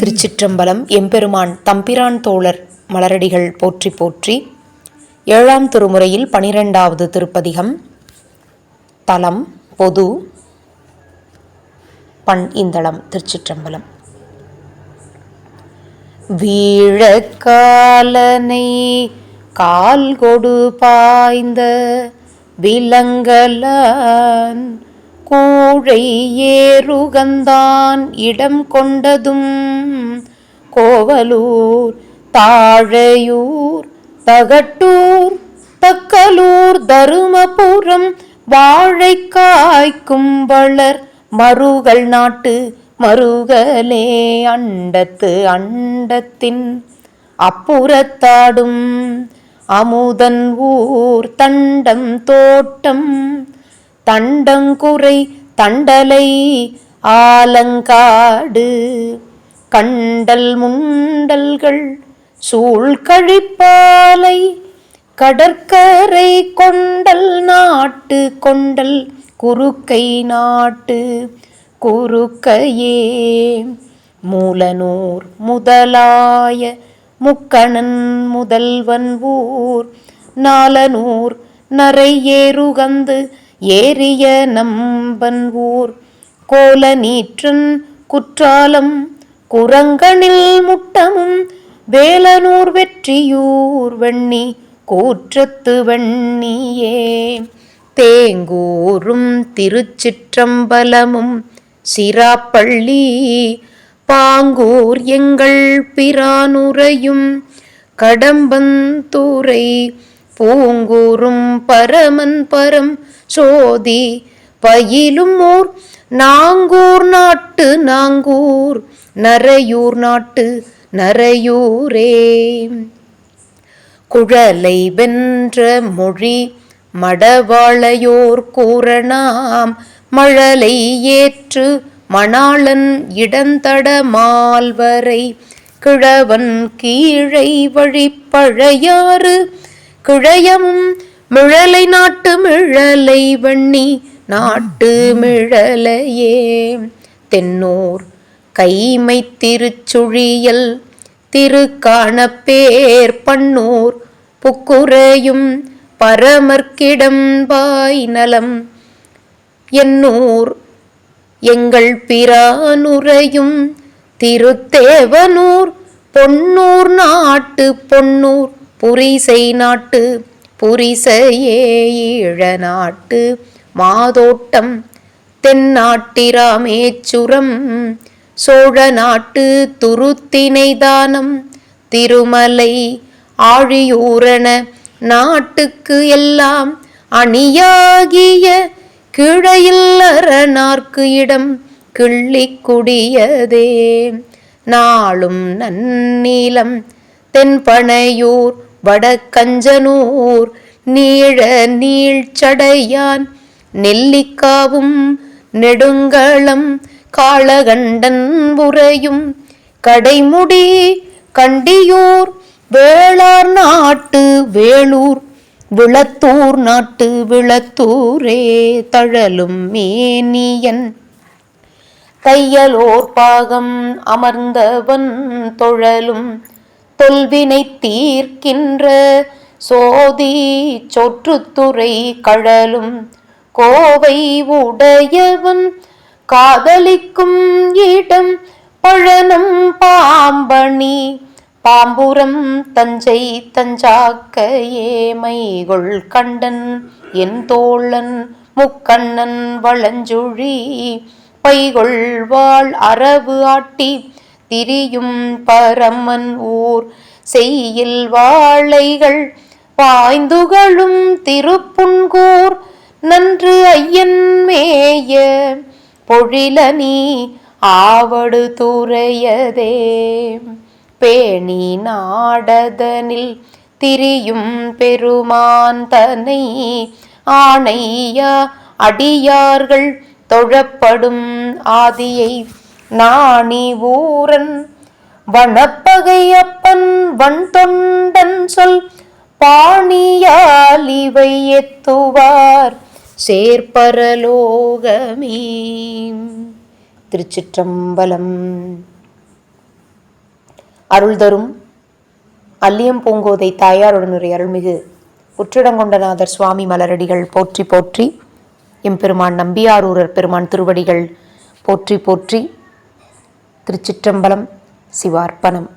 திருச்சிற்றம்பலம் எம்பெருமான் தம்பிரான் தோழர் மலரடிகள் போற்றி போற்றி. ஏழாம் திருமுறையில் பனிரெண்டாவது திருப்பதிகம். தலம் பொது. பண் இந்தளம் திருச்சிற்றம்பலம். வீழக்காலனை கால் கொடு பாய்ந்த விலங்கலான் கூழை ஏறுகந்தான் இடம் கொண்டதும் கோவலூர் தாழையூர் தகட்டூர் தக்கலூர் தருமபுரம் வாழை காய்க்கும் வளர் மருகள் நாட்டு மருகலே அண்டத்து அண்டத்தின் அப்புறத்தாடும் அமுதன் ஊர் தண்டம் தோட்டம் தண்டங்குறை தண்டலை ஆலங்காடு கண்டல் முண்டல்கள் சூழ்கழிப்பாலை கடற்கரை கொண்டல் நாட்டு கொண்டல் குறுக்கை நாட்டு குறுக்கையே மூலனூர் முதலாய முக்கணன் முதல்வன் ஊர் நாலனூர் நரையேறுகந்து ஏறிய நம்பன் ஊர். கோல நீற்றன் குற்றாலம் குரங்கனில் முட்டமும் வேலனூர் வெற்றியூர் வெண்ணி கூற்றத்து வெண்ணியே. தேங்கூரும் திருச்சிற்றம்பலமும் சிராப்பள்ளி பாங்கூர் எங்கள் பிரானுரையும் கடம்பந்தூரை பூங்கூறும் பரமன் பரம் சோதி பயிலும் ஊர் நாங்கூர் நாட்டு நாங்கூர் நரையூர் நாட்டு நரையூரே குழலை வென்ற மொழி மடவாளையோர் கூறனாம் மழலை ஏற்று மணாளன் இடந்தட மால்வரை கிழவன் கீழை வழிப்பழையாறு கிழயமும் மிழலை நாட்டு மிழலை வண்ணி நாட்டு மிழலையே. தென்னூர் கைமை திருச்சுழியல் திருக்காணப்பேர் பண்ணூர் புக்குரையும் பரமர்க்கிடம் பாய் நலம். என்னூர் எங்கள் பிரானுரையும் திருத்தேவனூர் பொன்னூர் நாட்டு பொன்னூர். புரிசை நாட்டு புரிசையே ஈழ நாட்டு மாதோட்டம் தென்னாட்டிராமேச்சுரம் சோழ நாட்டு துருத்தினை தானம் திருமலை ஆழியூரண நாட்டுக்கு எல்லாம் அணியாகிய கிழையில் அரணார்க்கு இடம் கிள்ளிக்குடியதே. நாளும் நன்னீலம் தென்பனையூர் வடக்கஞ்சனூர் நீழ நீழ்ச்சடையான் நெல்லிக்காவும் நெடுங்களம் காளகண்டன் உரையும் கடைமுடி கண்டியூர் வேளார் நாட்டு வேளூர் விளத்தூர் நாட்டு விளத்தூரே தழலும் மேனியன். தையலோர் பாகம் அமர்ந்தவன் தொழலும் தொல்வினை தீர்க்கின்ற சோதி சொற்றுத்துறை கழலும் கோவை உடையவன் காதலிக்கும் இடம் பழனம் பாம்பணி பாம்புரம் தஞ்சை தஞ்சாக்க ஏமைகொள் கண்டன் என் தோழன் முக்கண்ணன் வளஞ்சுழி பைகொள்வாள் அரவு ஆட்டி திரியும் பரமன் ஊர். செய்யில் வாழைகள் பாய்ந்துகளும் திருப்புன்கூர். நன்று ஐயன் மேய பொழிலனி ஆவடு துறையதே. பேணி நாடதனில் திரியும் பெருமான் தனை ஆணையா அடியார்கள் தொழப்படும் ஆதியை நாணி ஊரன் வனப்பகையப்பன் வன் தொண்டன் சொல் பாணியால் இவை எத்துவார் சேர்பரலோகமே. திருச்சிற்றம்பலம். அருள் தரும் அல்லியம் பூங்கோதை தாயாருடனுரை அருள்மிகு உற்றிடங்கொண்டநாதர் சுவாமி மலரடிகள் போற்றி போற்றி எம்பெருமான் நம்பியாரூரர் பெருமான் திருவடிகள் போற்றி போற்றி திருச்சிற்றம்பலம் சிவார்ப்பணம்.